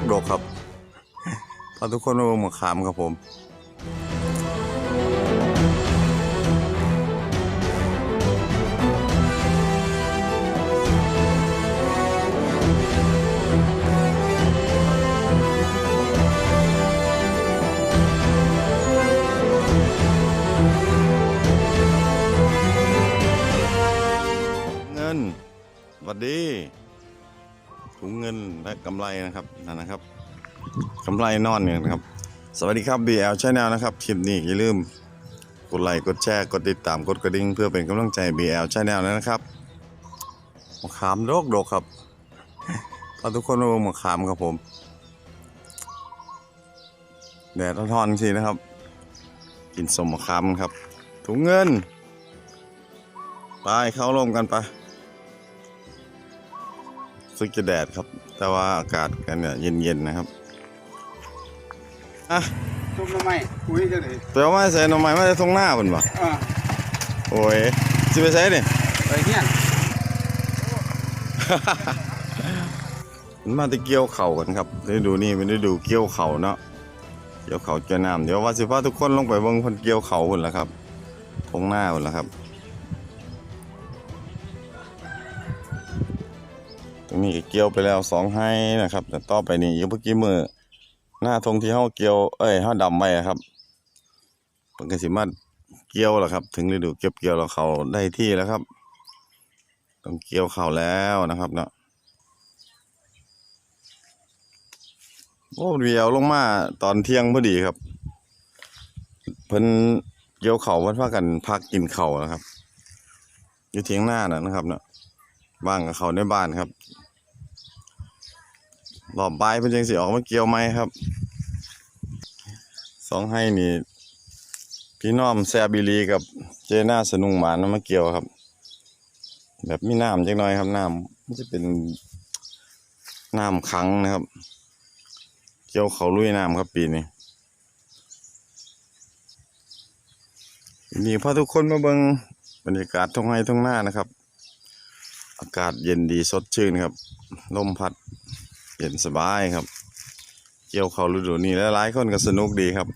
กดกครับพาทุกคนมาเบิ่งมะขามครับผมเงินสวัสดี ถุงเงินและกำไรนะครับนั่นนะครับกำไรนอนเนี่ยนะครับ สวัสดีครับ BL Channel นะครับคลิปนี้อย่าลืมกดไลค์กดแชร์กดติดตามกดกระดิ่งเพื่อเป็นกำลังใจ BL Channel นะครับมะขามดกดกครับพาทุกคนมาเบิ่งมะขามครับผมแดดร้อนๆสินะครับ กินสมมะขามครับถุงเงินไปเข้าร่มกันไป ซึกจะแดดครับ แต่ว่าอากาศกันเนี่ยเย็นๆนะครับอะทุกน้ำไม้คุยจังได๋เปลว่าใส่หน่อไม้มาได้ทรงหน้าพุ่นบ่อ่าโอ้ยสิไปใส่นี่ไปเฮียนมันมาแตะเกี่ยวเข่ากันครับได้ดูนี่ไม่ได้ดูเกี่ยวเข่าเนาะเกี่ยวเข่าเกี่ยวน้ำเดี๋ยวว่าสิพาทุกคนลงไปเบิ่งเพิ่นเกี่ยวเข่าพุ่นล่ะครับทงหน้าพุ่นล่ะครับ ตรงนี้ก็เกี่ยวไปแล้วสองให้นะครับแต่ต่อไปนี่อยังเมื่อกี้มือหน้าทงที่เฮาเกี่ยว เอ้ยเฮาดำไว้อะครับเพิ่นกสิมาเกี่ยวแล้วครับ ถึงฤดูเก็บเกี่ยวแล้วเขาได้ที่แล้วครับ ต้องเกี่ยวเข่าแล้วนะครับเนาะโอ้เดียวลงมาตอนเที่ยงพอดีครับ เพิ่นเกี่ยวเข่าเพิ่นพากันพักกินเข่านะครับ อยู่เทียงหน้านะนะครับเนาะบ้างกับเขาในบ้านครับ รอบบายเพิ่นจังสิออกมาเกี่ยวไหมครับ สองให้นี่ พี่น้อมแซบิลีกับเจน่าสนุงหมานมาเกี่ยวครับ แบบมีน้ำจังน้อยครับน้ำมันจะเป็นน้ำขังนะครับ เกี่ยวเขาลุยน้ำครับปีนี้นี่พาทุกคนมาเบิงบรรยากาศท้องไร่ท้องหน้านะครับ อากาศเย็นดีสดชื่นครับ ลมพัด เย็นสบายครับ เกี่ยวเขาฤดูนี้แล้วหลายคนก็สนุกดีครับ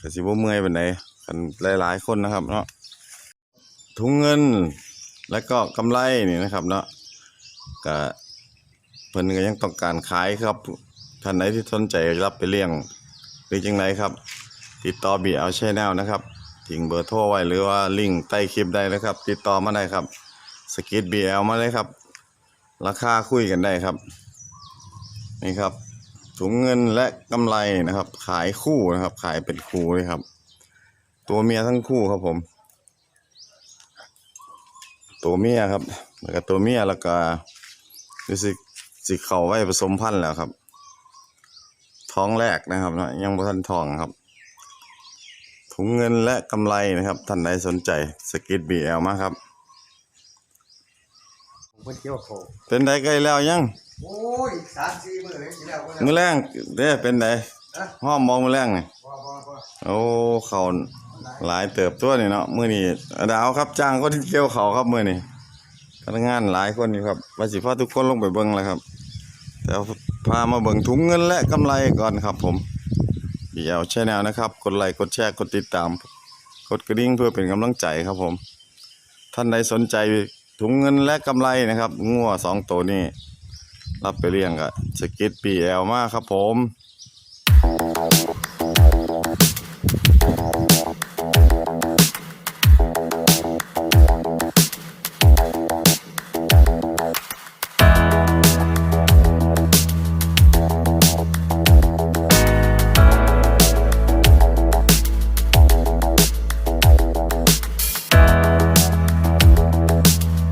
ก็สิบ่เมื่อยเปานใดกันหลายๆคนนะครับเนาะถุงเงินและก็กำไรนี่นะครับ เนาะก็เพิ่นก็ยังต้องการขายครับท่านไหนที่สนใจรับไปเลี้ยงหรือจังไรครับ ติดต่อบีเอาชแนลนะครับทิ้งเบอร์โทรไว้หรือว่าลิงก์ใต้คลิปได้เลยครับ ติดต่อมาได้ครับสกิดบีเอลมาเลยครับ ราคาคุยกันได้ครับ นี่ครับ ถุงเงินและกำไรนะครับ ขายคู่นะครับ ขายเป็นคู่เลยครับ ตัวเมียทั้งคู่ครับผม ตัวเมียครับ แล้วก็ตัวเมียแล้วก็รู้สึกสิเข่าไว้ผสมพันธุ์แล้วครับ ท้องแรกนะครับนะยังบ่ทันทองครับ ถุงเงินและกำไรนะครับท่านใดสนใจสกิดบีเอลมาครับ พิ่นเกี่ยวเขาเป็นไดใกล้แล้วยังโอ้ย3-4มื้อเลยสิแล้วบ่มือแรงเด้เป็นไดห้อมมองมือแรงนี่บ่บ่บ่โอ้เขาหลายเติบตัวนี่เนาะมื้อนี้ดาวครับจ้างคนที่เกี่ยวเขาครับมื้อนี้พนักงานหลายคนอยู่ครับว่าสิพาทุกคนลงไปเบิ่งแล้วครับแต่พามาเบิ่งถุงเงินและกำไรก่อนครับ ผมเดี๋ยวแชนแนลนะครับ กดไลค์กดแชร์กดติดตาม กดกระดิ่งเพื่อเป็นกำลังใจครับผม ท่านใดสนใจ ถุงเงินและกำไรนะครับงัวสองตัวนี้ รับไปเรียงกับสกิตปีแอลมากครับผม